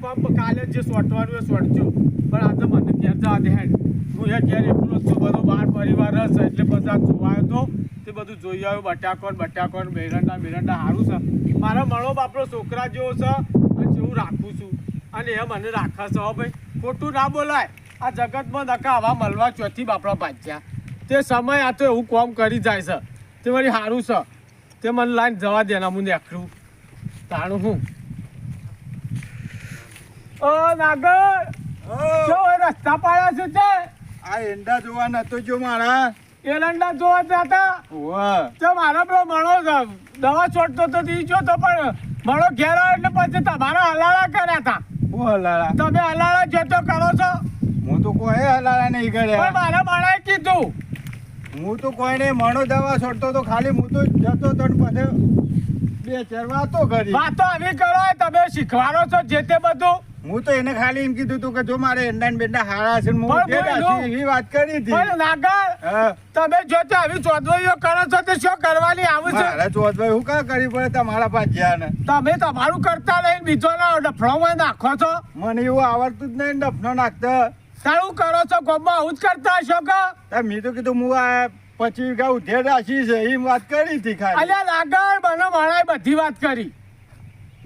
Pump કાલે જે સોટવાનું એ સોટજો. પણ આજે મને ઘેર જવા દે હેડ. હું એ ઘેર એકલો જ છું, બધો બાર પરિવાર હશે એટલે બધા જોવાયો તો તે બધું જોઈ આવ્યો, બટાકોન બટાકોન, મેરંડા મેરંડા સારું છે. મારા મણો બાપરો છોકરા જેવો છે, અને જેવું રાખું છું. અને એ મને રાખે છે, હો ભાઈ. ખોટું ના બોલાય. આ જગતમાં નકા આવા મળવા ચોથી બાપડા ભાજ્યા તે સમય આ તો એવું કોમ કરી જાય છે. તે મારી સારું છે. તે મને લાઈન જવા દે ના હું નીકળું. તાણું હું. ઓ નાગર! જો રસ્તા પાડ્યા છે? આ એંડા જોવા નતો જો મારા. એરંડા જોવા જતા વાહ તો મારો પેલો મણો દવા છોડતો તો તી જો તો પણ મણો ઘેર આવ્યો એટલે પછી તમારા હલાળા કર્યા હતા હું હલાળા? તમે હલાળા જતો કરો છો. હું તો કોઈ હલાળા નહીં કર્યા. મારા માણાએ કીધું. હું તો કોઈ નહીં મણો દવા છોડતો તો ખાલી હું તો જતો તો પછી બે ચાર વાતો કરી. વાતો આવી કરો તમે શીખવાડો છો જે તે બધું. હું તો એને ખાલી એમ કીધું તું કે જો મારે એંડા ને બેંડા હારા છે ને હું એવી વાત કરી હતી. પણ નાગર તમે જો તે આવી ચોદવાઈઓ કરો છો તો શું કરવાની આવું છે? મારા ચોથભાઈ હું કા કરી પડે તમારા પાછ્યા ને તમે તમારું કરતા નહીં બીજોના ડફણો નાખો છો. મને એવું આવડતું જ નહીં ડફણો નાખતા. સારું કરો છો ગોમાં આવું જ કરતા હશો કે? મેં તો કીધું હું આ પછી વીઘા ઉધેર રાખી છે એમ વાત કરી હતી ખાલી. અલ્યા નાગર મને માણાએ બધી વાત કરી.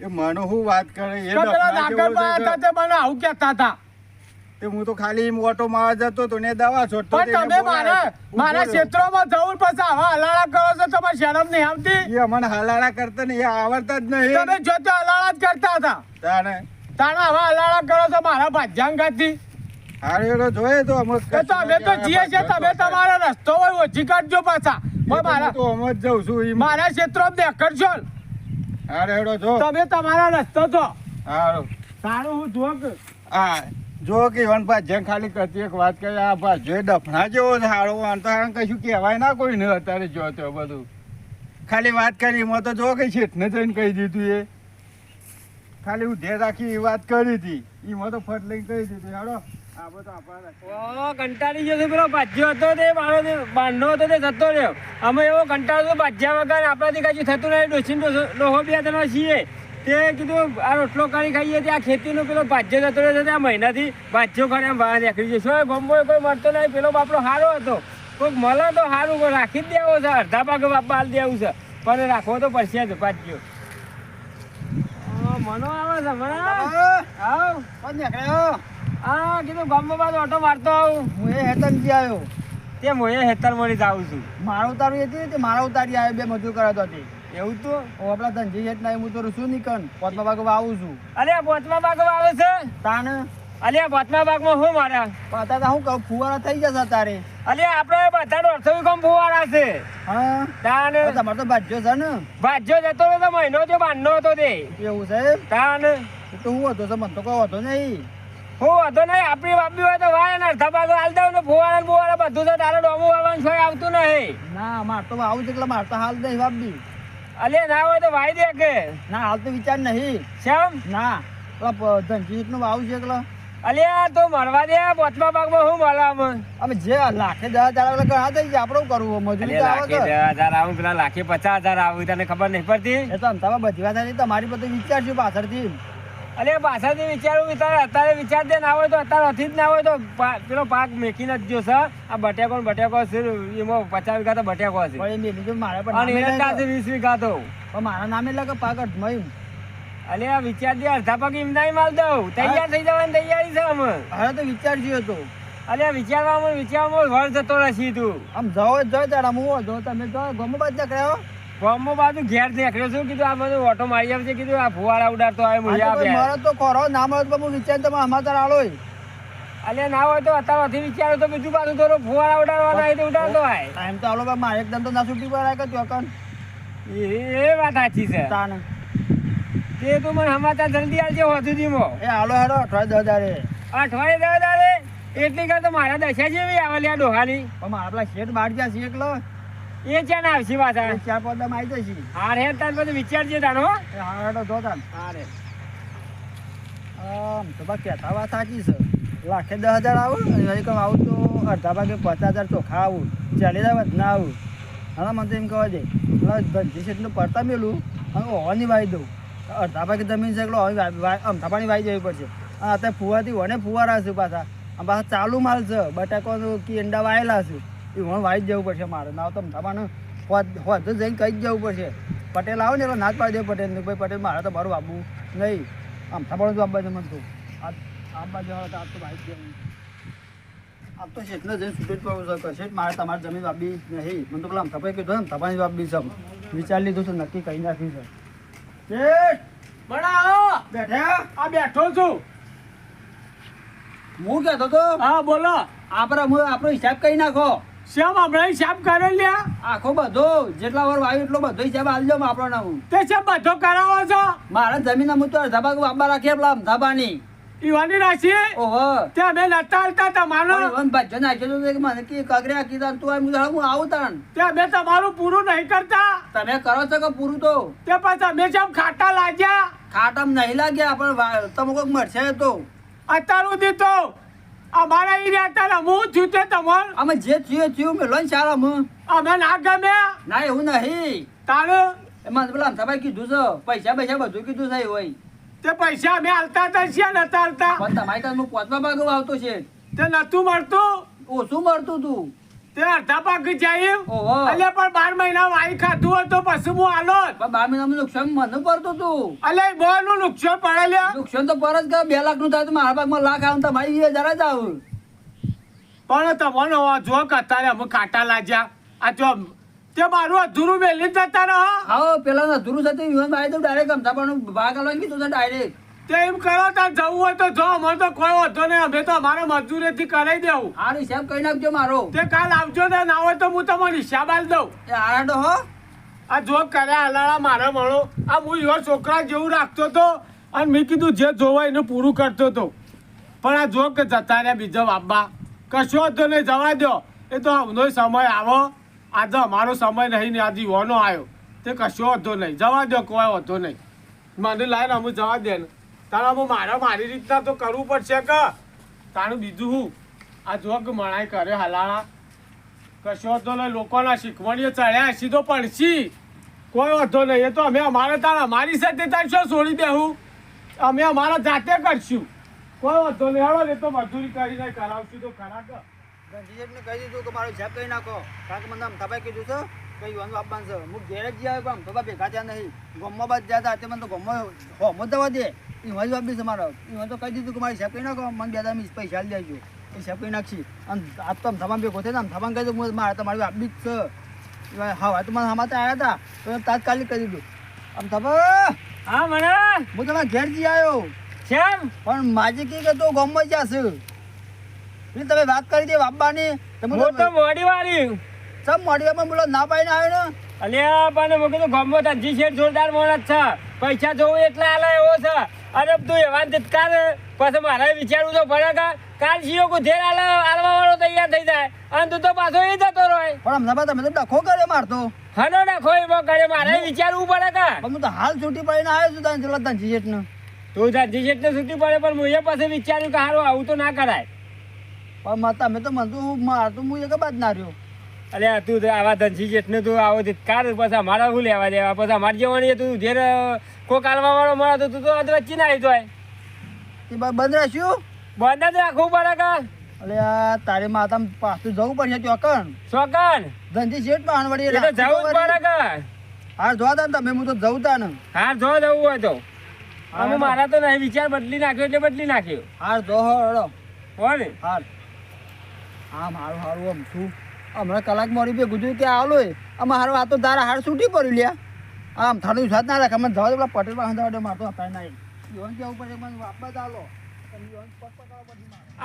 એ મને હું વાત કરે એ હતા મને આવું કહેતા હતા. તે હું તો ખાલી મોટો ઓટો મારવા જતો તો ને દવા છોડતો પણ તમે મારા મારા ક્ષેત્રોમાં જવું પછી આવા હલાળા કરો છો તમારે શરમ નહીં આવતી? એ મને હલાળા કરતા નહીં એ આવડતા જ નહીં. તમે જો તે હલાળા જ કરતા હતા. તાણે? તાણા આવા હલાળા કરો છો મારા ભાજ્યાંગાથી. હારે એનો જોઈએ તો અમે તો અમે તો જીએ છે તમે તમારો રસ્તો હોય ઓછી કાઢજો પાછા. મારા મારા તો અમે જ જઉં છું મારા ક્ષેત્રો હારે હેડો જો. તમે તમારા રસ્તો છો હારો. તારું હું જોક હા જો કે વન ખાલી કરતી એક વાત કરી આ ભાજ્યો ડફણા જેવો હારો આમ તો આમ કશું કહેવાય ના કોઈ ને અત્યારે જો તો બધું. ખાલી વાત કરી એમાં તો જો કે શેઠને જઈને કહી દીધું એ. ખાલી હું ધ્યાન રાખી એ વાત કરી હતી. એમાં તો ફટ લઈને કહી દીધું હાડો તો કંટાળી ગયો છે પેલો ભાજ્યો હતો તે મારો બાંધો હતો તે જતો રહ્યો. અમે એવો કંટાળો તો ભાજ્યા વગર આપણાથી કશું થતું નહીં ડોસીન ડોહો બે જણા છીએ. તે કીધું આ રોટલો કરી ખાઈએ. ત્યાં ખેતીનો પેલો ભાજ્યો જતો રહ્યો છે મહિનાથી ભાજ્યો ખરે આમ બહાર નીકળી જશે શું ગમો કોઈ મળતો નહીં? પેલો બાપડો સારો હતો. કોઈક મળે તો સારું રાખી જ દેવો છે. અડધા ભાગે બાલ દેવું છે. પણ રાખવો તો પડશે જ ભાજ્યો. મનો આવે છે મને. આવ કોણ નીકળ્યો. આ કીધું ગામમાં બાદ ઓટો મારતો આવું. હું એ હેતનજી આવ્યો. તે મોએ હેતર મળી જાઉં છું. મારા ઉતારું હતી તે મારા ઉતારી આવ્યો બે મજૂર કરાતો હતી એવું તો? હું આપણા ધનજી હેત ના હું તો શું નીકળ? પોતમા ભાગ આવું છું. અલ્યા પોતમા બાગ આવે છે? તાને? અલ્યા બોચમા બાગમાં શું મારા પાતા તો હું કહું ફુવારા થઈ જશે તારે અલ્યા આપણે બધા દોઢસો કોમ ફુવારા છે. હા? તાન? તમારે તો ભાજ્યો છે ને. ભાજ્યો જતો તો મહિનો તો બાંધનો હતો તે. એવું છે તાન? તો હું હતો તો મને તો કહો હતો નહીં. હું વાંધો નહીં આપણી વાપી હોય તો વાય ને અડધા ભાગ હાલ દઉં ને ફુવારા ને ફુવારા બધું તો તારે ડોમું વાવવાનું છે આવતું નહીં. ના માર તો આવું છે એટલે માર તો હાલ નહીં વાપી. અલ્યા ના હોય તો વાય દે કે ના હાલ તો વિચાર નહીં. શ્યામ ના પેલા ધનજીતનું વાવું છે એટલે અલ્યા તો મરવા દે બોચમા પાકમાં શું મળે આમ અમે જે લાખે દસ હજાર આવે ઘણા થઈ ગયા આપણે કરવું મજૂરી લાખે દસ હજાર આવું પેલા લાખે પચાસ હજાર આવું તને ખબર નહીં પડતી? એ તો અંતામાં બધી વાત તમારી બધું વિચારશું પાછળથી. અરે પાછળથી વિચારું વિચાર અત્યારે વિચાર દે ના હોય તો અત્યારે હતી જ ના હોય તો પેલો પાક મેકીને જ જો સર. આ બટેકો બટેકો છે એમાં પચાસ વીઘા તો બટેકો છે. મારા. વીસ વીઘા તો. મારા નામે લાગે પાક એમ. અલે આ વિચાર દે અડધા પાક એમ નહીં માલ દઉં. તૈયાર થઈ જવાની તૈયારી છે અમે હવે તો વિચારજો તો. અલે વિચારવામાં વિચારવામાં વળ જતો રહેશી તું. આમ જાઓ જાઓ તારા હું જો તમે જો ગમો બાદ નીકળ્યો ગામમાં બાજુ ઘેર દેખ્યો છું કીધું આ બધું ઓટો મારી આવશે કીધું આ ફુવારા ઉડાડતો આવે મુજબ મળે તો ખરો ના મળે તો હું વિચાર તમે સમાચાર આલો અલે ના હોય તો અત્યારે અત્યારથી વિચારો તો બીજું પાછું થોડું ફુવારા ઉડાડવાના હોય તો ઉડાડતો હોય. ટાઈમ તો આલો મારે એકદમ તો ના છૂટી પડે કે ચોકન. એ એ વાત સાચી છે. તાને તે તું મને સમાચાર જલ્દી આવજે હોજુજીમાં એ આલો હેડો અઠવાડિયે દસ હજારે અઠવાડિયે દસ હજારે એટલી કર તો મારા દશા જેવી આવે લ્યા ડોહાની. પણ મારા પેલા શેઠ બાર ગયા છે એકલો. એ ચાને આવશે પાછા. ચાર પાંચ દમ આવી જશે. હાર હેર તાર બધું વિચારજે તાનો હાર જો તાર હારે. આમ તો બા કહેતા વાત સાચી છે. લાખે દસ હજાર આવું અને કમ આવું તો અડધા ભાગે પચાસ હજાર ચોખા આવું. ચાલી જાય ના આવું. હા મને તો એમ કહેવા દે. ધનજી શેઠનું પડતા મેલું અને ઓવાની વાઈ દઉં. અડધા ભાગે જમીન છે એટલે હવે વા- વા- અમથા પાણી વાઈ જવી પડશે. અને અત્યારે ફુવાથી વને ફુવારા છે પાછા. આમ પાછા ચાલુ માલ છે. બટાકાનું કે ઈંડા વાયેલા છે. એ વણ વાઈ જવું પડશે મારે. ના તો તમારે હોત હોદ જઈને કહી જ જવું પડશે. પટેલ આવે ને એટલે ના જ પાડી દે પટેલ ભાઈ પટેલ મારે તો મારું બાબુ નહીં. આમ પાણી તો આંબા જમણ તું. આ બાજુ આવે તો આ તો વાઈ જ જવું આપ તો શેઠને જઈને છૂટું જ છે શેઠ મારે તમારી જમીન વાપી નહીં. મને તો પેલા અમથા ભાઈ કીધું ને તપાની વાપી છે વિચારી લીધું છે નક્કી કહી નાખ્યું છે. શેઠ બેઠા? આ બેઠો છું. હું કહેતો તો? હા બોલો. આપણે હું આપણો હિસાબ કહી નાખો. શ્યામ હમણાં હિસાબ કરે લ્યા? આખો બધો જેટલા વાર વાયુ એટલો બધો હિસાબ આલજો આપણો ના હું તે છે બધો કરાવો છો? મારા જમીન હું તો અડધા ભાગ બાબા રાખીએ પેલા અમથાબાની ઈવાની રાશિ ઓહો. ત્યાં અમે નતા હાલતા તમારો? પણ ભાજ્યો નાખ્યો તો કે મને કે કગર્યા કીધા તું આ મુદા હું આવું તાણ? ત્યાં અમે તમારું પૂરું નહીં કરતા. તમે કરો છો કે પૂરું તો? તે પછી અમે જેમ ખાટા લાગ્યા. ખાટામ નહીં લાગ્યા પણ તમે કોઈક મળશે તો. અત્યાર સુધી તો અમારા એ રહેતા હું છું તે તમાર. અમે જે થયું થયું મેં લોન સારા હું અમે ના ગમે. ના એવું નહીં. તારું? એમાં પેલા અમથાભાઈ કીધું છે પૈસા પૈસા બધું કીધું છે હોય તે પૈસા અમે હાલતા હતા છીએ નતા હાલતા પણ તમારી ત્યાં હું પાંચમા ભાગવા આવતો છે. તે નતું મળતું. ઓછું મળતું તું. તે અડધા પાક જાય ઓહો. અલે પણ બાર મહિના વાઈ ખાધું હોય તો પછી હું આલો પણ બાર મહિનામાં નુકસાન મને પડતું તું અલે બહુ નું નુકસાન પડે લ્યા. નુકસાન તો પર જ કે બે લાખનું થાય તો મારા ભાગમાં લાખ આવે તો મારી વીસ હજાર જ આવું. પણ તમને જો કતારે અમે ખાટા લાગ્યા. આ જો તે મારું અધૂરું વેલી જતા રહો. આવો પેલા અધૂરું સાથે યુવાન ભાઈ તો ડાયરેક્ટ ગમતા પણ ભાગ આલવાનું કીધું ડાયરેક્ટ તે એમ કરો તાર જવું હોય તો જો અમે તો કોઈ વાંધો નહીં. અમે તો અમારે મજૂરીથી કરાવી દેવું. હારો હિસાબ કરી નાખજો મારો. તે કાલ આવજો ને ના હોય તો હું તમારો હિસાબ આલ દઉં. એ આરાડો હો. આ જો કર્યા હલાળા મારે મળો આ હું યો છોકરા જેવું રાખતો હતો અને મેં કીધું જે જોવાય એનું પૂરું કરતો હતો પણ આ જો કે જતા રહ્યા બીજો બાબા કશો હતો નહીં જવા દો એ તો હમનો સમય આવો. આજે અમારો સમય નહીં ને આજે યુવાનો આવ્યો. તે કશો હતો નહીં જવા દો કોઈ હતો નહીં. મને લાઈને અમે જવા દે ને. તારે મારા મારે રીતના તો કરવું પડશે કે? તારું બીજું હું? આ જો કે મણાઈ કરે હલાળા કશો તો નહીં, લોકોના શીખવણીઓ ચડ્યા સીધો પડશી. કોઈ વાંધો નહીં, એ તો અમે અમારે તારા અમારી સાથે તાર શું છોડી દેવું અમે અમારા જાતે કરશું. કોઈ વાંધો નહીં હેડો ને તો મજૂરી કરીને કરાવશું તો ખરા કે? ધનજીને કહી દીધું કે મારો હિસાબ કહી નાખો. કારણ કે મને અમથાભાઈ કીધું છે, કઈ વાંધો આપવાનું છે હું ઘેર જ જ્યાં પણ અમથાભાઈ ભેગા થયા નહીં. ગમમાં બાદ જ્યાં હતા તે મને તો ગમમાં હોમો દવા દે. એમાં જ આપી છે મારો. એમાં તો કહી દીધું કે મારે કરી નાખો મને બે દાડા પૈસા આલી દેજો. હિસાબ કરી નાખશી. અને આપ તો અમથામાં ભેગો થયો આમ અમથામાં કહી દઉં મારે તમારી આપી જ છે. હા તો મને હમણાં આવ્યા હતા. તો તાત્કાલિક કરી દીધું. અમથાભા હા મને હું તમારા ઘેર જઈ આવ્યો કેમ? પણ માજી કી કે તો ગમમાં જશે. એટલે તમે વાત કરી દે બાબાની. તમે હું તો મોડી વાળી સમ મોડી પણ બોલો ના પાઈને આવ્યો ને? અલ્યા પણ મેં કીધું ગમો ધનજી શેઠ જોરદાર મોણા છે. પૈસા જોવું એટલે આલે એવો છે. અરે તું એવા કાલ. પછી મારે વિચારવું તો પડે કે કાલ જીઓ કુધેર આલે આલવા વાળો તૈયાર થઈ જાય. અને તું તો પાછો એ જતો રહે. પણ અમદાવાદ તમે તો ડખો કર્યો મારતો હનો નાખો એમાં કર્યો. મારે વિચારવું પડે કે. હું તો હાલ છૂટી પડીને આવ્યો છું ત્યાં પેલા ધનજી શેઠને તું તાર શેઠ ને છૂટી પડે પણ હું એ પાસે વિચાર્યું કે હારું આવું તો ના કરાય. પણ તમે તો મને તો માર તો હું એક બાદ ના રહ્યો. અરે તું આવા ધનસી શેઠ તું આવો કાર પછી અમારા શું લેવા દેવા? પછી અમારે જવાની તું ધેર કોક આલવા વાળો મળે તો તું તો અધ વચ્ચે ના આવી જાય. એ બા- બંધ રાખ્યું બંધ જ રાખવું પડે કે? અલે આ તારે માતા પાછું જવું પડશે ચોકન ચોકન ધનજી શેઠમાં વળી એટલે જવું પડે કે? હાર જોવા તા તમે હું તો જવું તા ને હાર જો જવું હોય તો. અમે મારા તો નહીં વિચાર બદલી નાખ્યો એટલે બદલી નાખ્યો. હાર જો હળો કોણ હાર હા મારું હારું આમ છું. હમણાં કલાક મોડી બે ગુજરી કે આવેલો આમાં હારું આ તો તારા હાર છૂટી પડ્યું લ્યા. આમ થાડું સાથ ના રાખે. મને જવા પટેલ પાસે જવા દે મારતો હતા ના યોન કેવું પડે મને વાપસ મારે.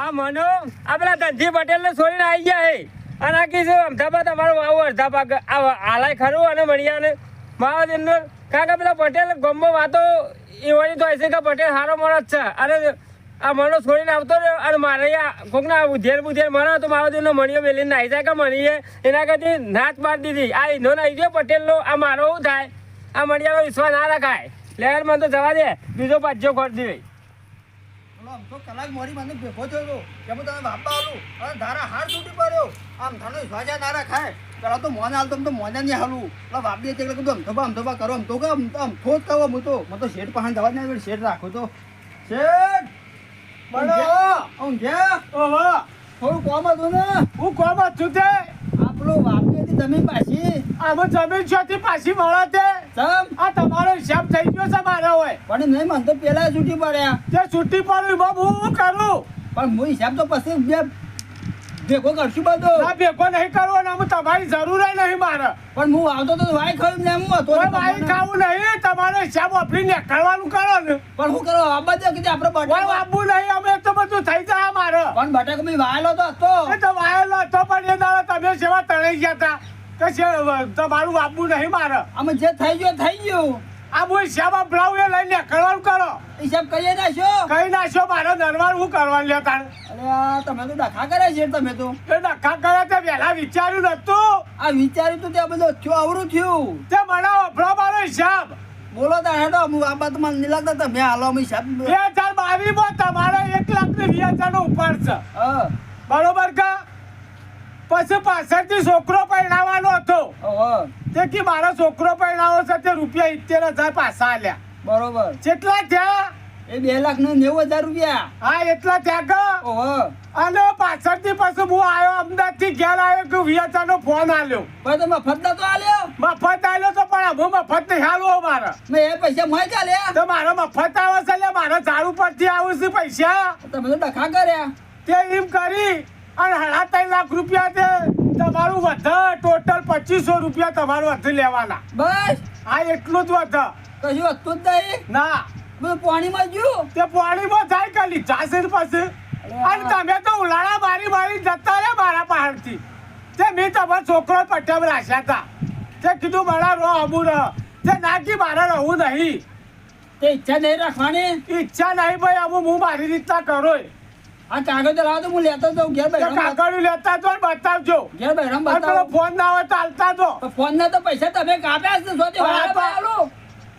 આ મનો, આ પેલા ધનજી પટેલ ને છોડીને આવી ગયા હે. અને આ કીધું અમદાવાદ તમારું આવો અડધા આ આલાય ખરું અને મળ્યા ને મારા એમનો કારણ કે પેલા પટેલ ગમો વાતો એવાની તો હશે કે પટેલ સારો માણસ છે. અને આ મનો છોડીને આવતો રહ્યો, અને મારે કોકના ઉધેર બુધેર મળે તો મારા મણિયો મેલીને નાહી જાય કે મણીએ. એના કરતી નાચ પાડી દીધી. આ ઈનો નાહી ગયો પટેલનો, આ મારો થાય? આ મણિયાનો વિશ્વાસ ના રખાય. લેર મને તો જવા દે. બીજો પાછો ખોટ દે. આમ તો કલાક મોડી મને ભેગો થયો હતો કે તમે બાપા આલું અને ધારા હાર તૂટી પડ્યો. આમ થાનો સ્વાજા ના રાખાય. પેલા તો મોને હાલતો તો મોને નહીં હાલું પેલા બાપી એટલે કીધું કરો. આમ તો કે આમ તો આમ થો જ કહો હું તો હું તો શેઠ પાસે જવા નહીં શેઠ રાખું તો. શેઠ! બોલો. ઊંઘ્યા ઓહો! થોડું કોમ હતું ને? હું કોમ છું તે. આપણો વાપી તમે પાછી? આમાં જમીન છોથી પાછી મળે તે આ તમારો હિસાબ થઈ ગયો છે મારો હોય પણ નહીં મને તો પેલા છૂટી પડ્યા. તે છૂટી પડ્યું બાબુ હું કરું? પણ હું હિસાબ તો પછી બે ભેગો કરશું બધો. ના ભેગો નહીં કરવો ને હું તમારી જરૂર નહીં મારે. પણ હું આવતો તો વાય ખાવું ને એમ હતો વાય ખાવું નહીં તમારો હિસાબ વાપરી નીકળવાનું કરો ને. પણ હું કરો આ બધે કીધું આપણે બટાકા વાપવું નહીં અમે તો બધું થઈ જાય મારે. પણ બટાકા મેં વાયેલો તો હતો. એ તો વાયેલો હતો પણ એ દાડો તમે સેવા તણાઈ ગયા હતા કે છે તમારું વાપવું નહીં મારે. અમે જે થઈ ગયો થઈ ગયું. આ બોલ હિસાબ અપડાવું એ લઈને નીકળવાનું કરો. હિસાબ કરીએ નાખ્યો કઈ નાખ્યો મારે દરબાર હું કરવાનું લેતા અરે તમે તો ડખા કરે છે તમે તો. એ ડખા કરે તે પહેલા વિચાર્યું નતું આ વિચાર્યું તો ત્યાં બધું થયું આવડું થયું. તે મને વપરો મારો હિસાબ બોલો તાર હેડો હું આ બાત મને નહીં લાગતા તમે હાલો અમે હિસાબ બે હજાર બાવીસમાં તમારે એક લાખ ને વીસ હજાર નો ઉપર છે. હા. પછી પાછળથી છોકરો પરણાવવાનો હતો. તે કે મારો છોકરો પરણાવો છે તે રૂપિયા ઇત્તેર હજાર પાછા આલ્યા. બરોબર. કેટલા થયા? એ બે લાખ ને નેવું હજાર રૂપિયા. હા એટલા થયા કા? ઓહો અને પાછળથી પાછું હું આવ્યો અમદાવાદથી ઘેર આવ્યો કે વિયાચા નો ફોન આલ્યો. પણ મફત નતો આલ્યો? મફત આલ્યો તો પણ હું મફત નહીં હાલવો મારા મેં એ પૈસા મોય ચાલે તો મારો મફત આવે છે એટલે મારે ઝાડુ પરથી આવું છે પૈસા? તમે તો ડખા કર્યા. તે એમ કરી અને સાડા ત્રણ લાખ રૂપિયા તે તમારું વધે. ટોટલ પચીસો રૂપિયા તમારું વધે લેવાના. બસ. આ એટલું જ વધે. કશું વધતું જ નહીં. ના. બધું પાણીમાં ગયું. તે પાણીમાં જાય કાલી. જાશે પાસે અને તમે તો ઉલાળા મારી મારી જતા રે મારા પહાડથી. તે મેં તમારો છોકરો પટ્ટામાં રાખ્યા હતા. તે કીધું મારા રહો અમુ રહ તે નાખી મારે રહું નહીં. તે ઈચ્છા નહીં રાખવાની? ઈચ્છા નહીં ભાઈ અમુ હું મારી રીતના કરો આ કાગળ લાવો તો હું લેતો તો ઘેર બેઠો કાગળ લેતા તો બતાવજો. ઘેર બેઠો બતાવો. ફોન ના હોય તો હાલતા તો ફોન ના તો પૈસા તમે કાપ્યા છે સોતી હા, વાળા તો- ભાઈ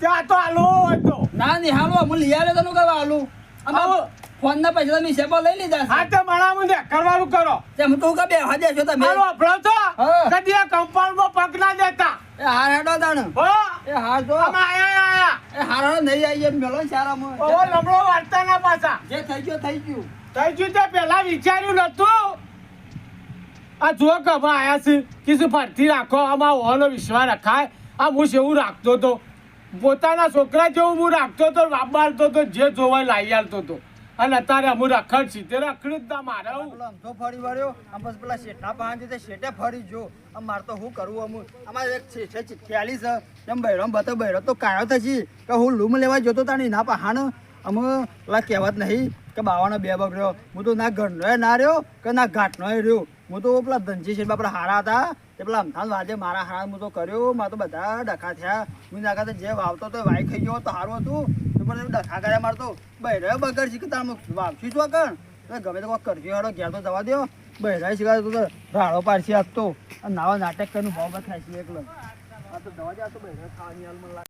ત્યાં તો હાલવો હોય તો. ના નહીં હાલો હું લઈ આવ્યો નું કરવા આલું આવો. ફોન ના પૈસા તમે હિસાબો લઈ લીધા હા તે મણાવું ને કરવાનું કરો. તેમ તું કે બે હાજર છો તમે? હાલો અભળો છો? કદી આ કમ્પાઉન્ડમાં પગ ના દેતા. એ હાર હેડો તાણ. હો. એ હાર તો આમાં આયા આયા એ હાર નહીં આવી એમ મેલો સારામાં ઓહો લમડો વાર્તા ના પાછા. જે થઈ ગયો થઈ ગયું. તે પેલા વિચાર્યું નતું? આ જો કમા આયા છે, કે શું ફરતી રાખો, આમાં ઓનો વિશ્વાસ રખાય. આ હું જેવું રાખતો હતો પોતાના છોકરા જેવું હું રાખતો હતો વાબાલતો હતો જે જોવાય લાવી આલતો હતો અને અત્યારે હું રખડ છે, તે રખડી જ તા મારે હું. પેલો ફરી વળ્યો. આમ બસ પેલા શેઠા પાસે તે શેઠે ફરી જો આમ મારે તો શું કરવું અમુક? અમારે એક શેઠે ચિઠ્ઠી આલી છે. એમ બૈરો બતો બૈરો તો કાયો થશે. કે હું લૂમ લેવા જતો તાણી ના પહાણ? અમે પેલા કહેવત નહીં કે બાવાનો બે બગડ્યો હું તો ના ઘરનો ના રહ્યો કે ના ઘાટનો રહ્યો. હું તો પેલા ધનજી શેઠ બાપરા હારા હતા. તે પેલા અમથાન વાજે મારા હારા હું તો કર્યો. મારે તો બધા ડખા થયા. હું નાખાતા જે વાવતો તો વાઈ ખાઈ ગયો તો સારું હતું. પણ ડખા કર્યા મારતો બગડ છે કે તાર વાવશું છું આગળ ગમે તો કોઈ કરજો હાડો, ઘેર તો જવા દો બહેરાય શીખાય તો રાડો પાડશે આપતો નાવા નાટક કરીને ભાવ બતાય છે એકલો. આ તો દવા જ તો ખાવાની હાલ મને